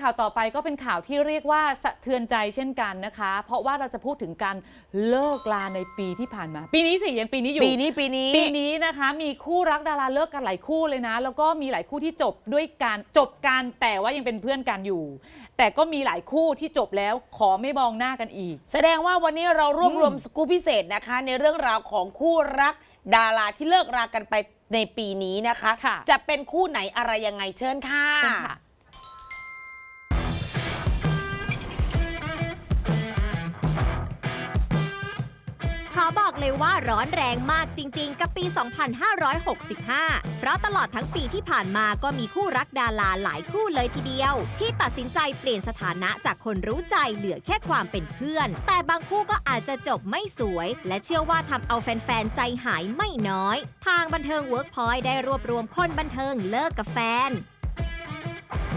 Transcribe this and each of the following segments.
ข่าวต่อไปก็เป็นข่าวที่เรียกว่าสะเทือนใจเช่นกันนะคะ เพราะว่าเราจะพูดถึงการเลิกลาในปีที่ผ่านมา ปีนี้สิยังปีนี้อยู่ปีนี้ปีนี้ปีนี้นะคะ มีคู่รักดาราเลิกกันหลายคู่เลยนะ แล้วก็มีหลายคู่ที่จบด้วยการจบกันแต่ว่ายังเป็นเพื่อนกันอยู่ แต่ก็มีหลายคู่ที่จบแล้วขอไม่มองหน้ากันอีก แสดงว่าวันนี้เรารวบรวมอืมสกู๊ปพิเศษนะคะ ในเรื่องราวของคู่รักดาราที่เลิกรากันไปในปีนี้นะคะค่ะจะเป็นคู่ไหนอะไรยังไงเชิญค่ะ บอกเลยว่าร้อนแรงมากจริง ๆ กับปี 2565 เพราะตลอดทั้งปีที่ผ่านมาก็มีคู่รักดาราหลายคู่เลยทีเดียว ที่ตัดสินใจเปลี่ยนสถานะจากคนรู้ใจเหลือแค่ความเป็นเพื่อน แต่บางคู่ก็อาจจะจบไม่สวย และเชื่อว่าทำเอาแฟนๆ ใจหายไม่น้อย ทางบันเทิงเวิร์กพอยได้รวบรวมคนบันเทิงเลิกกับแฟน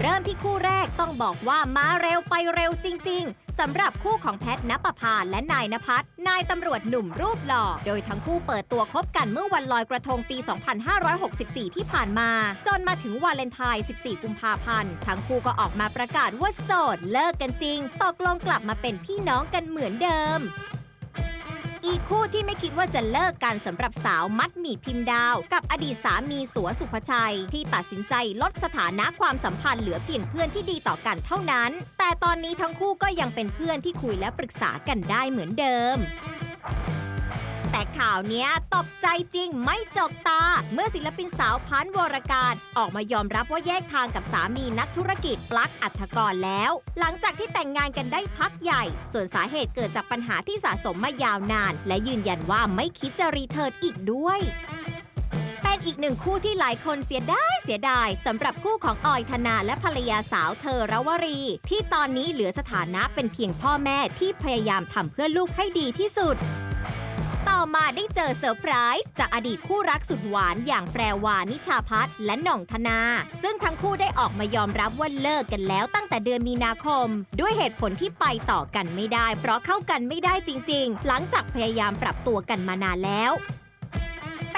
เริ่มที่คู่แรกต้องบอกว่ามาเร็วไปเร็วจริง ๆ สำหรับคู่ของแพทณปภาและนายนภัสนายตำรวจหนุ่มรูปหล่อ โดยทั้งคู่เปิดตัวคบกันเมื่อวันลอยกระทงปี 2564 ที่ผ่านมา จนมาถึงวาเลนไทน์ 14 กุมภาพันธ์ ทั้งคู่ก็ออกมาประกาศว่าโสดเลิกกันจริง ตกลงกลับมาเป็นพี่น้องกันเหมือนเดิม อีกคู่ที่ไม่คิดว่าจะเลิกกันสำหรับสาวมัดหมี่พิมพ์ดาว กับอดีตสามีสัวสุภชัย ที่ตัดสินใจลดสถานะความสัมพันธ์เหลือเพียงเพื่อนที่ดีต่อกันเท่านั้น แต่ตอนนี้ทั้งคู่ก็ยังเป็นเพื่อนที่คุยและปรึกษากันได้เหมือนเดิม แต่ข่าวเนี้ยตกใจจริงไม่จกตา เมื่อศิลปินสาวพันธ์วรการออกมายอมรับว่าแยกทางกับสามีนักธุรกิจปลั๊กอัฐกรแล้ว หลังจากที่แต่งงานกันได้พักใหญ่ ส่วนสาเหตุเกิดจากปัญหาที่สะสมมายาวนาน และยืนยันว่าไม่คิดจะรีเทิร์นอีกด้วยเป็นอีกหนึ่งคู่ที่หลายคนเสียดายเสียดายสำหรับคู่ของออยธนาและภรรยาสาวเธอรวรี ที่ตอนนี้เหลือสถานะเป็นเพียงพ่อแม่ที่พยายามทำเพื่อลูกให้ดีที่สุด อมาได้เจอเซอร์ไพรส์จากอดีตคู่รักสุดหวานอย่างแปรวานิชาพัฒน์และหน่องธนา ซึ่งทั้งคู่ได้ออกมายอมรับว่าเลิกกันแล้วตั้งแต่เดือนมีนาคม ด้วยเหตุผลที่ไปต่อกันไม่ได้ เพราะเข้ากันไม่ได้จริง ๆ หลังจากพยายามปรับตัวกันมานานแล้ว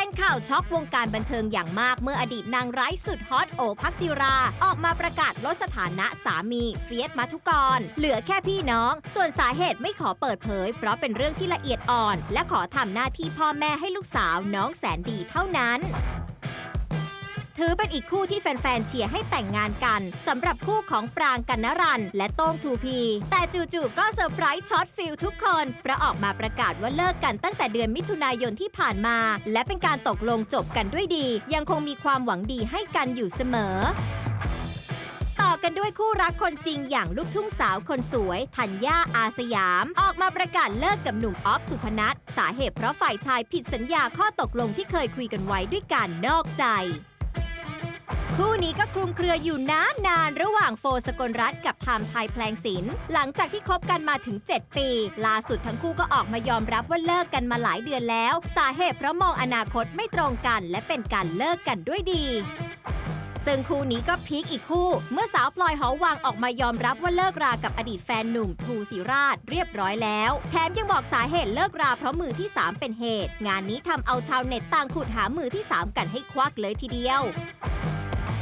เป็นข่าวช็อกวงการบันเทิงอย่างมากเมื่ออดีตนางร้ายสุดฮอตโอพักจิรา ออกมาประกาศลดสถานะสามีเฟียสมัทุกร เหลือแค่พี่น้อง ส่วนสาเหตุไม่ขอเปิดเผย เพราะเป็นเรื่องที่ละเอียดอ่อน และขอทำหน้าที่พ่อแม่ให้ลูกสาวน้องแสนดีเท่านั้น ถือเป็นอีกคู่ที่แฟนๆเชียร์ให้แต่งงานกันสำหรับคู่ของปรางกันนรัน และโต้งทูพี แต่จู่ๆก็เซอร์ไพรส์ช็อตฟิลทุกคนเพราะออกมาประกาศว่าเลิกกันตั้งแต่เดือนมิถุนายนที่ผ่านมา และเป็นการตกลงจบกันด้วยดี ยังคงมีความหวังดีให้กันอยู่เสมอต่อกันด้วยคู่รักคนจริงอย่างลูกทุ่งสาวคนสวย ธัญญาอาสยาม ออกมาประกาศเลิกกับหนุ่มออฟสุพนัทสาเหตุเพราะฝ่ายชายผิดสัญญาข้อตกลงที่เคยคุยกันไว้ด้วยการนอกใจ คู่นี้ก็คลุมเครืออยู่นานนานๆระหว่างโฟสกลรัฐกับไทม์ไทยแพลงศิลป์หลังจากที่คบกันมาถึง 7 ปี ล่าสุดทั้งคู่ก็ออกมายอมรับว่าเลิกกันมาหลายเดือนแล้ว สาเหตุเพราะมองอนาคตไม่ตรงกัน และเป็นการเลิกกันด้วยดีซึ่งคู่นี้ก็พีคอีกคู่ เมื่อสาวพลอยหอวังออกมายอมรับว่าเลิกรากับอดีตแฟนหนุ่มทูศิราชเรียบร้อยแล้ว แถมยังบอกสาเหตุเลิกราเพราะมือที่ 3 เป็นเหตุ งานนี้ทำเอาชาวเน็ตต่างขุดหามือที่ 3 กันให้ควักเลยทีเดียว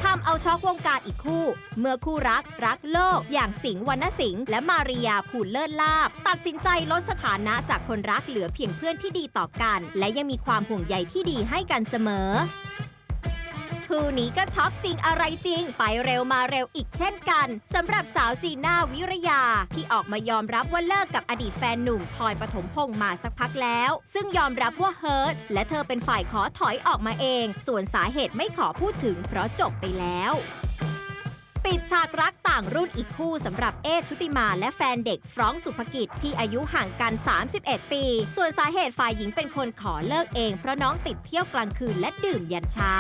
ทำเอาช็อกวงการอีกคู่ เมื่อคู่รักรักโลก อย่างสิงห์วรรณสิงห์และมาริยาผูลเลิศลาบ ตัดสินใจลดสถานะจากคนรักเหลือเพียงเพื่อนที่ดีต่อกัน และยังมีความห่วงใยที่ดีให้กันเสมอ คู่นี้ก็ช็อกจริงอะไรจริง ไปเร็วมาเร็วอีกเช่นกันสำหรับสาวจีน่าวิรยา ที่ออกมายอมรับว่าเลิกกับอดีตแฟนหนุ่มทอยปฐมพงษ์มาสักพักแล้ว ซึ่งยอมรับว่าเฮิร์ตและเธอเป็นฝ่ายขอถอยออกมาเอง ส่วนสาเหตุไม่ขอพูดถึงเพราะจบไปแล้ว ปิดฉากรักต่างรุ่นอีกคู่สำหรับเอชุติมาและแฟนเด็กฟรองสุภกิจที่อายุห่างกัน 31 ปี ส่วนสาเหตุฝ่ายหญิงเป็นคนขอเลิกเองเพราะน้องติดเที่ยวกลางคืนและดื่มยันเช้า